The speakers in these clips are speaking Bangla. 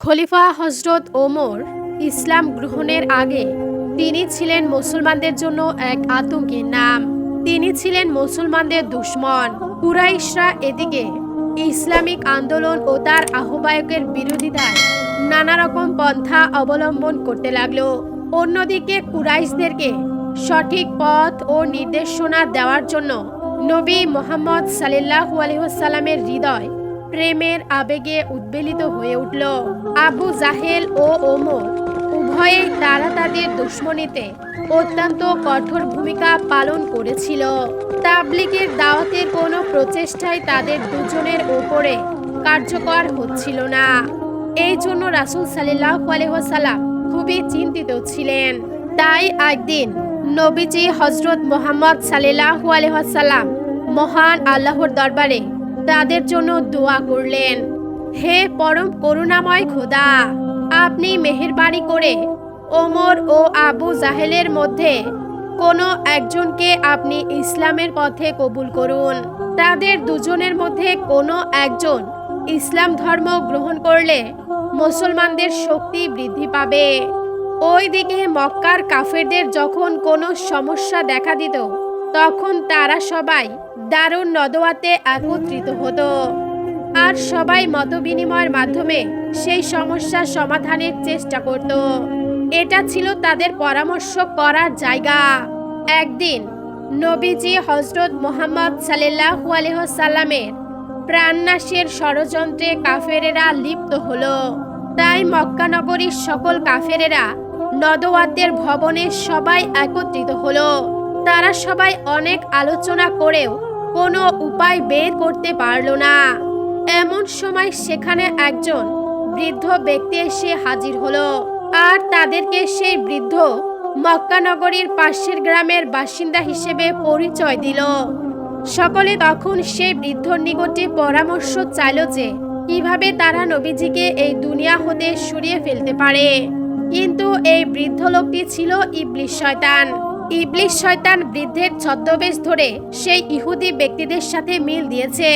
খলিফা হজরত ওমর ইসলাম গ্রহণের আগে তিনি ছিলেন মুসলমানদের জন্য এক আতঙ্কের নাম। তিনি ছিলেন মুসলমানদের দুশ্মন। কুরাইশরা এদিকে ইসলামিক আন্দোলন ও তার আহ্বায়কের বিরোধিতায় নানা রকম পন্থা অবলম্বন করতে লাগল। অন্যদিকে কুরাইশদেরকে সঠিক পথ ও নির্দেশনা দেওয়ার জন্য নবী মোহাম্মদ সাল্লাহু আলহিহাল্লামের হৃদয় প্রেমের আবেগে উদ্বেলিত হয়ে উঠল আবু জাহেল ও ওমর। উভয়েই তারা তাদের দুশ্মনীতে অত্যন্ত কঠোর ভূমিকা পালন করেছিল। তাবলিগের দাওয়াতের কোনো প্রচেষ্টাই তাদের দুজনের ওপরে কার্যকর হচ্ছিল না। এই জন্য রাসুল সাল্লাহ আলহাম খুবই চিন্তিত ছিলেন। তাই একদিন নবীজি হজরত মোহাম্মদ সাল্লাহ আলহাম মহান আল্লাহর দরবারে তাদের জন্য দোয়া করলেন। হে পরম করুণাময় খোদা, আপনি মেহেরবানি করে ওমর ও আবু জাহেলের মধ্যে কোনো একজনকে আপনি ইসলামের পথে কবুল করুন। তাদের দুজনের মধ্যে কোনো একজন ইসলাম ধর্ম গ্রহণ করলে মুসলমানদের শক্তি বৃদ্ধি পাবে। ওইদিকে মক্কার কাফেরদের যখন কোনো সমস্যা দেখা দিত, তখন তারা সবাই দারুণ নদোয়াতে একত্রিত হতো। আর সবাই মতবিনিময়ের মাধ্যমে সেই সমস্যা সমাধানের চেষ্টা করত। এটা ছিল তাদের পরামর্শ করার জায়গা। একদিন নবীজি হজরত মোহাম্মদ সাল্লাহু আলহ্লামের প্রাণনাশের ষড়যন্ত্রে কাফেরেরা লিপ্ত হলো। তাই মক্কানগরীর সকল কাফেরেরা নদওয়াতের ভবনে সবাই একত্রিত হলো। তারা সবাই অনেক আলোচনা করেও কোনো উপায় বের করতে পারল না। এমন সময় সেখানে একজন বৃদ্ধ ব্যক্তি এসে হাজির হলো আর তাদেরকে সেই বৃদ্ধ মক্কানগরীর পাশের গ্রামের বাসিন্দা হিসেবে পরিচয় দিল। সকলে তখন সেই বৃদ্ধর নিকটে পরামর্শ চাইল যে কীভাবে তারা নবীজিকে এই দুনিয়া হতে সরিয়ে ফেলতে পারে। কিন্তু এই বৃদ্ধ লোকটি ছিল ইবলিশ শয়তান। ইবলিশ শয়তান বৃদ্ধের ছদ্মবেশ ধরে সেই ইহুদি ব্যক্তিদের সাথে মিল দিয়েছে।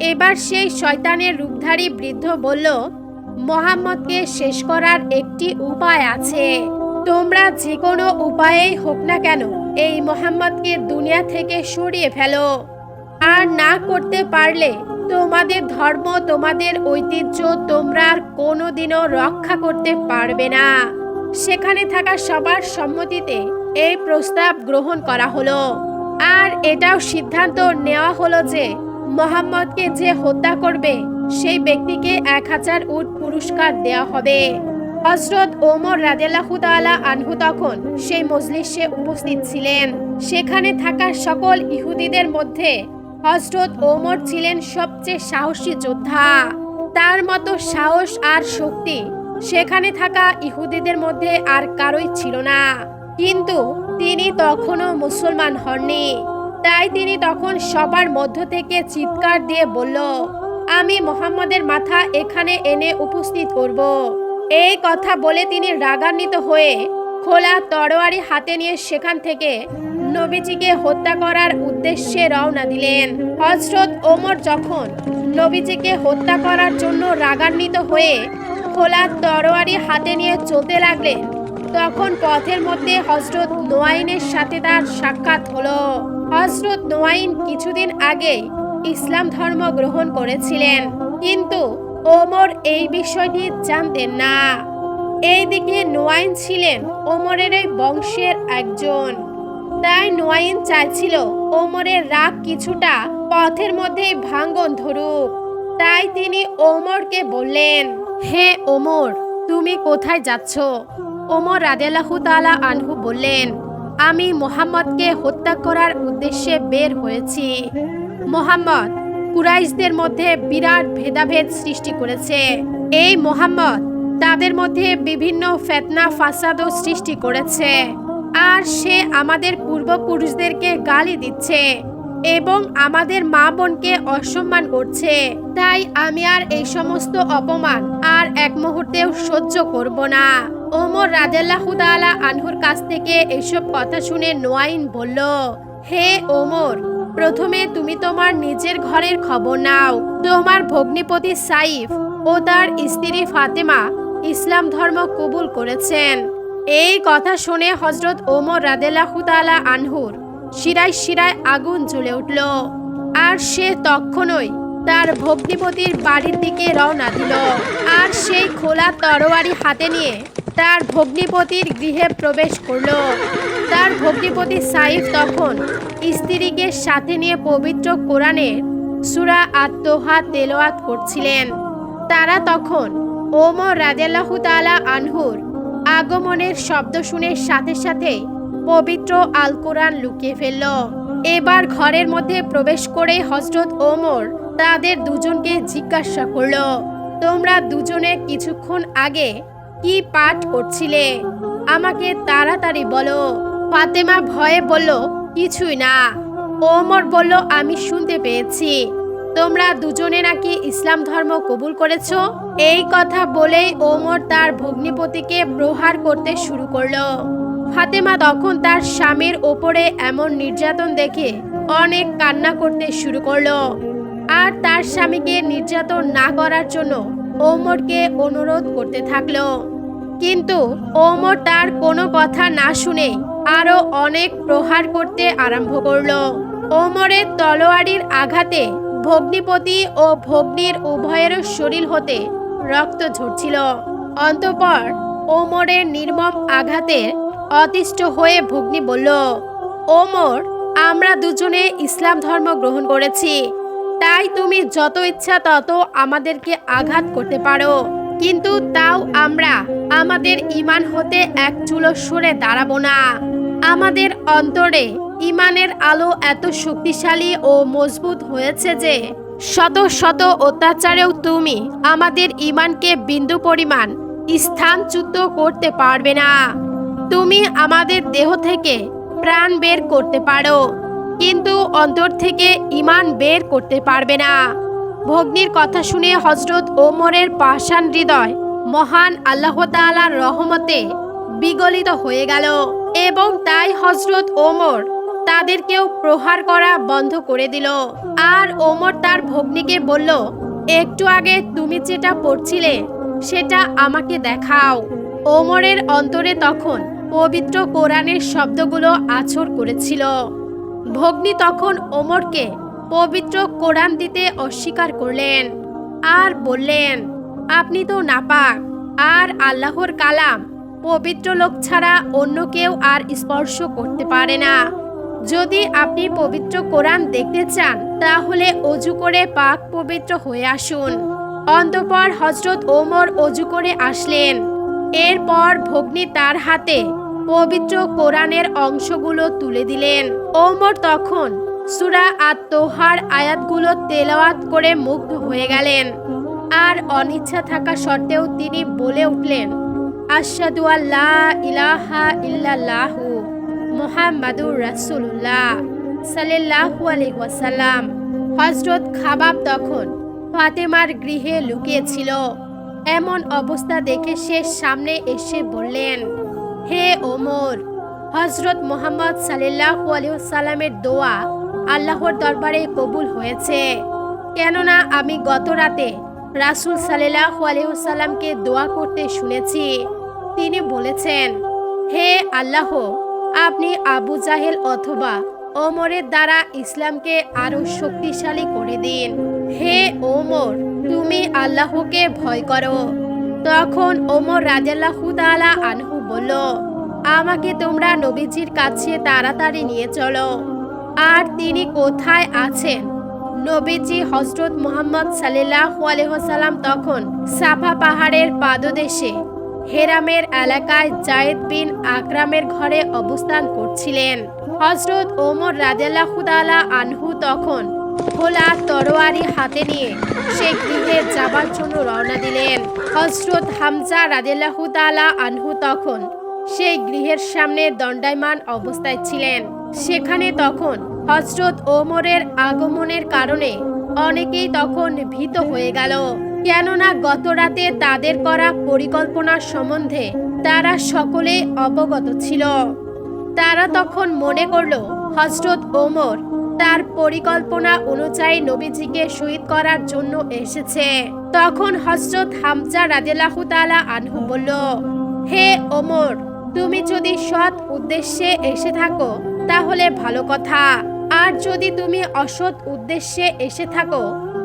এবার সেই শয়তানের রূপধারী বৃদ্ধ বলল, মোহাম্মদকে শেষ করার একটি উপায় আছে। তোমরা যে কোনো উপায়েই হোক না কেন এই মোহাম্মদকে দুনিয়া থেকে সরিয়ে ফেলো। আর না করতে পারলে তোমাদের ধর্ম, তোমাদের ঐতিহ্য তোমরা আর কোনোদিনও রক্ষা করতে পারবে না। সেখানে থাকা সবার সম্মতিতে এই প্রস্তাব গ্রহণ করা হলো। আর এটাও সিদ্ধান্ত নেওয়া হলো যে মোহাম্মদকে যে হত্যা করবে, সেই ব্যক্তিকে এক হাজার উট পুরস্কার দেওয়া হবে। হজরত ওমর রাদেলাহু তাআলা আনহু তখন সেই মজলিসে উপস্থিত ছিলেন। সেখানে থাকা সকল ইহুদিদের মধ্যে হজরত ওমর ছিলেন সবচেয়ে সাহসী যোদ্ধা। তার মতো সাহস আর শক্তি সেখানে থাকা ইহুদিদের মধ্যে আর কারোই ছিল না। কিন্তু তিনি তখনও মুসলমান হননি। তাই তিনি তখন সবার মধ্য থেকে চিৎকার দিয়ে বলল, আমি মোহাম্মদের মাথা এখানে এনে উপস্থিত করব। এই কথা বলে তিনি রাগান্বিত হয়ে খোলা তরোয়ারি হাতে নিয়ে সেখান থেকে নবীজিকে হত্যা করার উদ্দেশ্যে রওনা দিলেন। হজরত ওমর যখন নবীজিকে হত্যা করার জন্য রাগান্বিত হয়ে খোলা তরোয়ারি হাতে নিয়ে চলতে লাগলেন তখন পথের মধ্যে হজরত নোয়াইনের সাথে তার সাক্ষাৎ হলো। হজরত নোয়াইন কিছুদিন আগে ইসলাম ধর্ম গ্রহণ করেছিলেন। কিন্তু ওমর এই বিষয়টি জানতেন না। এইদিকে নোয়াইন ছিলেন ওমরের এই বংশের একজন। তাই নোয়াইন চাইছিল ওমরের রাগ কিছুটা পথের মধ্যে ভাঙ্গন ধরুক। তাই তিনি ওমরকে বললেন, হে ওমর, তুমি কোথায় যাচ্ছ? ওমর রাদেলাহু তালা আনহু বললেন, আমি মোহাম্মদকে হত্যা করার উদ্দেশ্যে বের হয়েছি। মোহাম্মদ কুরাইশদের মধ্যে বিরাট ভেদাভেদ সৃষ্টি করেছে। এই মোহাম্মদ তাদের মধ্যে বিভিন্ন ফেতনা ফাসাদও সৃষ্টি করেছে। আর সে আমাদের পূর্বপুরুষদেরকে গালি দিচ্ছে এবং আমাদের মা বোনকে অসম্মান করছে। তাই আমি আর এই সমস্ত অপমান আর এক মুহূর্তেও সহ্য করব না। ওমর রাজেল্লাহ তাআলা আনহুর কাছ থেকে এসব কথা শুনে নোয়াইন বলল, হে ওমর প্রথমে তুমি তোমার নিজের ঘরের খবর নাও। তোমার ভগ্নিপতি সাইফ ও তার স্ত্রী ফাতেমা ইসলাম ধর্ম কবুল করেছেন। এই কথা শুনে হজরত ওমর রাদেলাহু তাআলা আনহুর শিরায় শিরায় আগুন জ্বলে উঠল। আর সে তখনই তার ভগ্নিপতির বাড়ির দিকে রওনা দিল। আর সেই খোলা তরোয়ারি হাতে নিয়ে তার ভগ্নিপতির গৃহে প্রবেশ করল। তার ভগ্নিপতি সাইফ তখন স্ত্রীকে সাথে নিয়ে পবিত্র কোরআনের সুরা আত্মহা তেলোয়াত করছিলেন। তারা তখন ওমর রাজেল্লাহু তালা আনহুর আগমনের শব্দ শুনে সাথে সাথে পবিত্র আল কোরআন লুকিয়ে ফেলল। এবার ঘরের মধ্যে প্রবেশ করে হজরত ওমর তাদের দুজনকে জিজ্ঞাসা করল, তোমরা দুজনে কিছুক্ষণ আগে কি পাঠ করছিলে? আমাকে তাড়াতাড়ি বলো। ফাতেমা ভয়ে বলল, কিছুই না। ওমর বলল, আমি শুনতে পেয়েছি। তোমরা দুজনে নাকি ইসলাম ধর্ম কবুল করেছ? এই কথা বলেই ওমর তার ভগ্নিপতিকে প্রহার করতে শুরু করল। ফাতেমা তখন তার স্বামীর ওপরে এমন নির্যাতন দেখে অনেক কান্না করতে শুরু করল। আর তার স্বামীকে নির্যাতন না করার জন্য ওমরকে অনুরোধ করতে থাকল। কিন্তু ওমর তার কোনো কথা না শুনে আরও অনেক প্রহার করতে আরম্ভ করল। ওমরের তলোয়ারির আঘাতে ভগ্নিপতি ও ভগ্নির উভয়ের শরীর হতে রক্ত ঝরছিল। অন্তপর ওমরের নির্মম আঘাতে অতিষ্ঠ হয়ে ভগ্নি বলল, ওমর, আমরা দুজনে ইসলাম ধর্ম গ্রহণ করেছি। তাই তুমি যত ইচ্ছা তত আমাদেরকে আঘাত করতে পারো। কিন্তু তাও আমরা আমাদের ইমান হতে এক চুলো সরে দাঁড়াবো না। আমাদের অন্তরে ইমানের আলো এত শক্তিশালী ও মজবুত হয়েছে যে শত শত অত্যাচারেও তুমি আমাদের ইমানকে বিন্দু পরিমাণ স্থানচ্যুত করতে পারবে না। তুমি আমাদের দেহ থেকে প্রাণ বের করতে পারো। কিন্তু অন্তর থেকে ইমান বের করতে পারবে না। ভগ্নির কথা শুনে হজরত ওমরের পাষাণ হৃদয় মহান আল্লাহ তাআলার রহমতে বিগলিত হয়ে গেল এবং তাই হজরত ওমর তাদেরকেও প্রহার করা বন্ধ করে দিল। আর ওমর তার ভগ্নিকে বলল, একটু আগে তুমি যেটা পড়ছিলে, সেটা আমাকে দেখাও। ওমরের অন্তরে তখন পবিত্র কোরআনের শব্দগুলো আছর করেছিল। ভগ্নি তখন ওমরকে পবিত্র কোরআন দিতে অস্বীকার করলেন আর বললেন, আপনি তো নাপাক, আর আল্লাহর কালাম পবিত্র লোক ছাড়া অন্য কেউ আর স্পর্শ করতে পারে না। যদি আপনি পবিত্র কোরআন দেখতে চান, তাহলে অজু করে পাক পবিত্র হয়ে আসুন। অন্তপর হজরত ওমর অজু করে আসলেন। এরপর ভগ্নি তার হাতে পবিত্র কোরআনের অংশগুলো তুলে দিলেন। ওমর তখন সুরা আত্মহার আয়াতগুলো তেলাওয়াত করে মুগ্ধ হয়ে গেলেন। আর অনিচ্ছা থাকা সত্ত্বেও তিনি বলে উঠলেন আশাদু আল্লাহ ইলাহা ইল্লাল্লাহু মোহাম্মদুর রাসূলুল্লাহ সাল্লাল্লাহু আলাইহি ওয়াসাল্লাম। হযরত খাবাব তখন ফাতেমার গৃহে লুকিয়েছিল। এমন অবস্থা দেখে সে সামনে এসে বললেন হে ওমর হজরত মোহাম্মদ সাল্লাল্লাহু আলাইহি ওয়াসাল্লামের দোয়া আল্লাহর দরবারে কবুল হয়েছে। কেননা আমি গত রাতে রাসূল সাল্লাল্লাহু আলাইহি ওয়াসাল্লামকে দোয়া করতে শুনেছি। তিনি বলেছেন, হে আল্লাহ, আপনি আবু জাহেল অথবা ওমরের দ্বারা ইসলামকে আরও শক্তিশালী করে দিন। হে ওমর, তুমি আল্লাহকে ভয় করো। তখন ওমর রাজাল্লাহু আনহু বলল, আমাকে তোমরা নবীজির কাছে তাড়াতাড়ি নিয়ে চলো। আর তিনি কোথায় আছেন? নবীজি হজরত মোহাম্মদ সাল্লাল্লাহু আলাইহি তখন সাফা পাহাড়ের পাদদেশে হেরামের এলাকায় জায়েদ বিন আকরামের ঘরে অবস্থান করছিলেন। হজরত ওমর রাজাল্লাহু তাআলা আনহু তখন খোলা তরোয়ারি হাতে নিয়ে সে গৃহে যাবার জন্য রওনা দিলেন। হজরত হামজা রাজেল্লাহু তাআলা আনহু তখন সেই গৃহের সামনে দণ্ডায়মান অবস্থায় ছিলেন। সেখানে তখন হজরত ওমরের আগমনের কারণে অনেকেই তখন ভীত হয়ে গেল। কেননা গত রাতে তাদের করা পরিকল্পনা সম্বন্ধে তারা সকলে অবগত ছিল। তারা তখন মনে করল, হজরত ওমর তার পরিকল্পনা অনুযায়ী নবীজিকে শহীদ করার জন্য এসেছে। তখন হজরত হামজা রাজেলাহু তাআলা আনহু বলল, হে ওমর, তুমি যদি সৎ উদ্দেশ্যে এসে থাকো, তাহলে ভালো কথা। আর যদি তুমি অসৎ উদ্দেশ্যে এসে থাকো,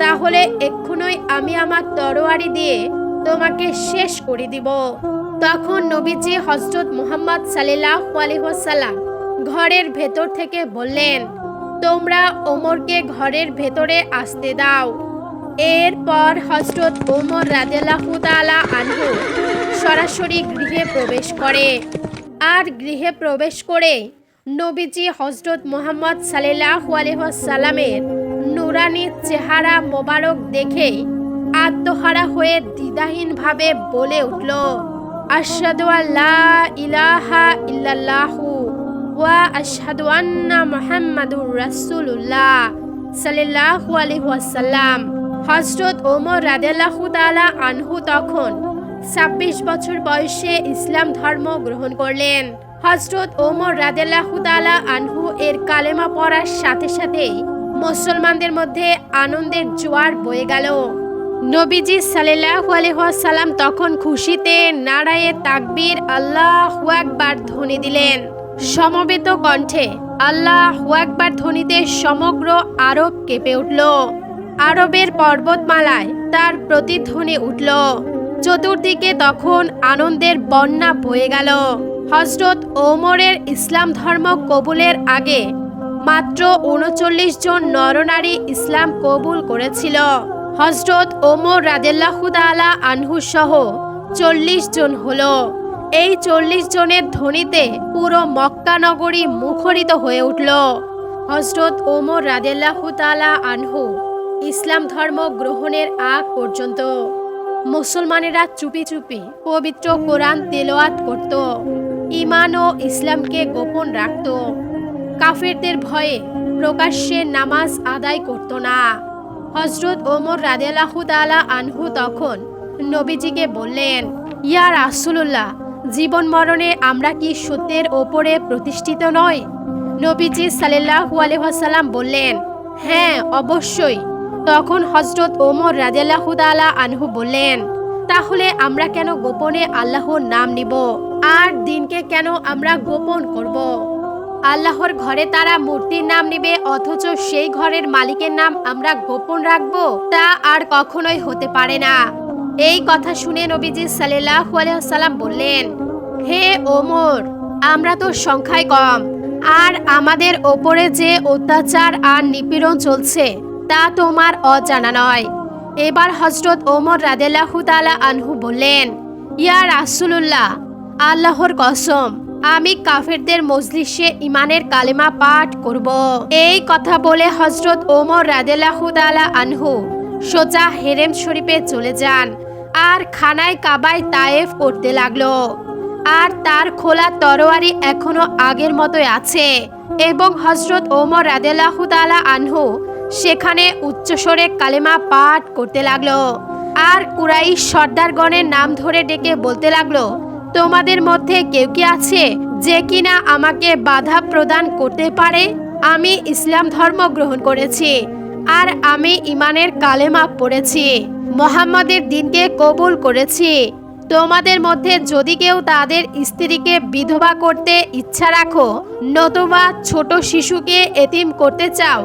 তাহলে এক্ষুনই আমি আমার তরোয়ারি দিয়ে তোমাকে শেষ করে দিব। তখন নবীজি হজরত মুহাম্মদ সাল্লাহ আলহাসাল্লাম ঘরের ভেতর থেকে বললেন তোমরা ওমরকে ঘরের ভেতরে আসতে দাও। এরপর হজরত ওমর রাজেলাহু তাআলা আনহু সরাসরি গৃহে প্রবেশ করে। আর গৃহে প্রবেশ করে নবীজি হজরত মোহাম্মদ সাল্লাহ আলহাসাল্লামের নুরানি চেহারা মোবারক দেখে আত্মহারা হয়ে দ্বিধাহীনভাবে বলে উঠল, আশহাদু আল্লাহ ইলাহা ইল্লাল্লাহু। ওয়া আনহু তখন 26 বছর বয়সে ইসলাম ধর্ম গ্রহণ করলেন। হযরত ওমর তাআলা আনহু এর কালেমা পড়ার সাথে সাথেই মুসলমানদের মধ্যে আনন্দের জোয়ার বয়ে গেল। নবীজি আলাইহি তখন খুশিতে নারায়ে তাকবীর আল্লাহ আকবার ধ্বনি দিলেন। সমবেত কণ্ঠে আল্লাহু আকবার ধ্বনিতে সমগ্র আরব কেঁপে উঠল। আরবের পর্বতমালায় তার প্রতিধ্বনি উঠল। চতুর্দিকে তখন আনন্দের বন্যা বয়ে গেল। হজরত ওমরের ইসলাম ধর্ম কবুলের আগে মাত্র উনচল্লিশ জন নরনারী ইসলাম কবুল করেছিল। হজরত ওমর রাজেল্লাহু তাআলা আনহু সহ চল্লিশ জন হলো। এই চল্লিশ জনের ধ্বনিতে পুরো মক্কানগরী মুখরিত হয়ে উঠল। হজরত ওমর রাজেল্লাহু তাআলা আনহু ইসলাম ধর্ম গ্রহণের আগ পর্যন্ত মুসলমানেরা চুপি চুপি পবিত্র কোরআন তেলোয়াত করত ইমান ও ইসলামকে গোপন রাখত। কাফেরদের ভয়ে প্রকাশ্যে নামাজ আদায় করত না। হজরত ওমর রাদেলাহু আনহু তখন নবীজিকে বললেন, ইয়া রাসূলুল্লাহ জীবন মরণে আমরা কি সত্যের ওপরে প্রতিষ্ঠিত নয় নবীজি সাল্লাল্লাহু আলাইহি ওয়াসাল্লাম বললেন হ্যাঁ অবশ্যই। তখন হজরত ওমর রাজেলাহু তাআলা আনহু বললেন, তাহলে আমরা কেন গোপনে আল্লাহর নাম নিব? আর দিনকে কেন আমরা গোপন করব? আল্লাহর ঘরে তারা মূর্তির নাম নিবে, অথচ সেই ঘরের মালিকের নাম আমরা গোপন রাখব? তা আর কখনোই হতে পারে না। এই কথা শুনে নবীজি সাল্লাম বললেন, হে ওমর, আমরা তো সংখ্যায় কম, আর আমাদের ওপরে যে অত্যাচার আর নিপীড়ন চলছে, তা তোমার অজানা নয়। এবার হজরত ওমর রাদেলাহু তাআলা আনহু বললেন, ইয়া রাসূলুল্লাহ, আল্লাহর কসম, আমি কাফেরদের মজলিসে ইমানের কালেমা পাঠ করব। এই কথা বলে হজরত ওমর রাদেলাহু তাআলা আনহু সোজা হেরেম শরীফে চলে যান। আর খানায় কাবায় তায়েফ করতে লাগল। আর তার খোলা তরোয়ারি এখনও আগের মতোই আছে এবং হজরত ওমর রাদেলাহু তাআলা আনহু সেখানে উচ্চস্বরে কালেমা পাঠ করতে লাগল। আর কুরাই সর্দারগণের নাম ধরে ডেকে বলতে লাগল, তোমাদের মধ্যে কেউ কি আছে যে কিনা আমাকে বাধা প্রদান করতে পারে? আমি ইসলাম ধর্ম গ্রহণ করেছি আর আমি ইমানের কালেমা পড়েছি, মোহাম্মদের দিনকে কবুল করেছি। তোমাদের মধ্যে যদি কেউ তাদের স্ত্রীকে বিধবা করতে ইচ্ছা রাখো, নতুবা ছোট শিশুকে এতিম করতে চাও,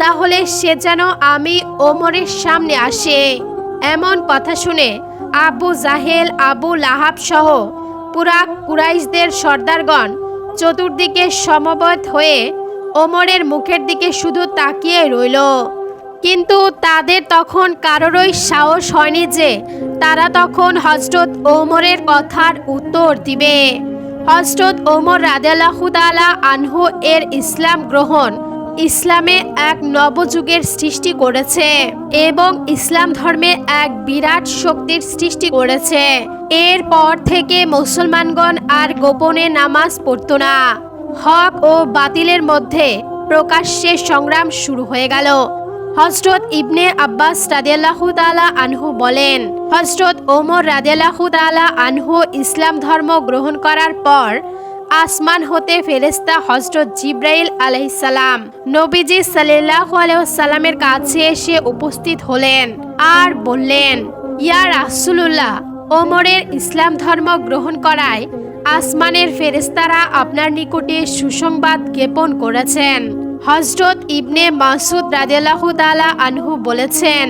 তাহলে সে যেন আমি ওমরের সামনে আসে। এমন কথা শুনে আবু জাহেল, আবু লাহাব সহ পুরা কুরাইশদের সর্দারগণ চতুর্দিকে সমবেত হয়ে ওমরের মুখের দিকে শুধু তাকিয়ে রইল। কিন্তু তাদের তখন কারোরই সাহস হয়নি যে তারা তখন হজরত ওমরের কথার উত্তর দিবে। হজরত ওমর রাদেলাহু তাআলা আনহু এর ইসলাম গ্রহণ ইসলামে এক নবযুগের সৃষ্টি করেছে এবং ইসলাম ধর্মে এক বিরাট শক্তির সৃষ্টি করেছে। এরপর থেকে মুসলমানগণ আর গোপনে নামাজ পড়তো না। হক ও বাতিলের মধ্যে প্রকাশ্যে সংগ্রাম শুরু হয়ে গেল। হজরত ইবনে আব্বাস রাদিয়াল্লাহু তাআলা আনহু বলেন, হজরত ওমর রাদিয়াল্লাহু তাআলা আনহু ইসলাম ধর্ম গ্রহণ করার পর আসমান হতে ফেরেস্তা হজরত জিব্রাইল আলাইসালাম নবীজি সাল্লাহ সাল্লামের কাছে এসে উপস্থিত হলেন আর বললেন, ইয়া রাসুলুল্লাহ, ওমরের ইসলাম ধর্ম গ্রহণ করায় আসমানের ফেরেস্তারা আপনার নিকটে সুসংবাদ জ্ঞাপন করেছেন। হজরত ইবনে মাসুদ রাদেলাহু তালা আনহু বলেছেন,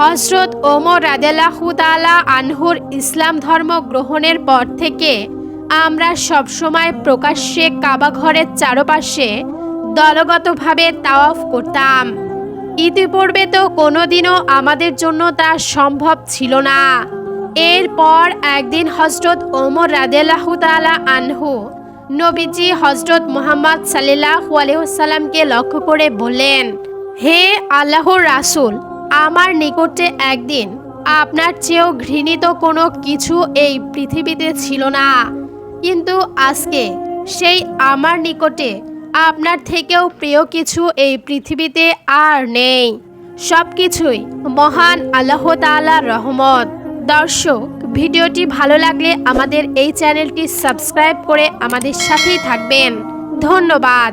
হজরত ওমর রাদেলাহু তালা আনহুর ইসলাম ধর্ম গ্রহণের পর থেকে আমরা সবসময় প্রকাশ্যে কাবাঘরের চারপাশে দলগতভাবে তাওয়াফ করতাম। ইতিপূর্বে তো কোনোদিনও আমাদের জন্য তা সম্ভব ছিল না। এরপর একদিন হজরত ওমর রাদেলাহু তালা আনহু নবীজি হজরত মোহাম্মদ সাল্লাহ আলহামকে লক্ষ্য করে বললেন, হে আল্লাহর রাসূল, আমার নিকটে একদিন আপনার চেয়েও ঘৃণিত কোনো কিছু এই পৃথিবীতে ছিল না। কিন্তু আজকে সেই আমার নিকটে আপনার থেকেও প্রিয় কিছু এই পৃথিবীতে আর নেই। সব কিছুই মহান আল্লাহ তাআলার রহমত। দর্শক ভিডিওটি ভালো লাগলে আমাদের এই চ্যানেলটি সাবস্ক্রাইব করে আমাদের সাথেই থাকবেন। ধন্যবাদ।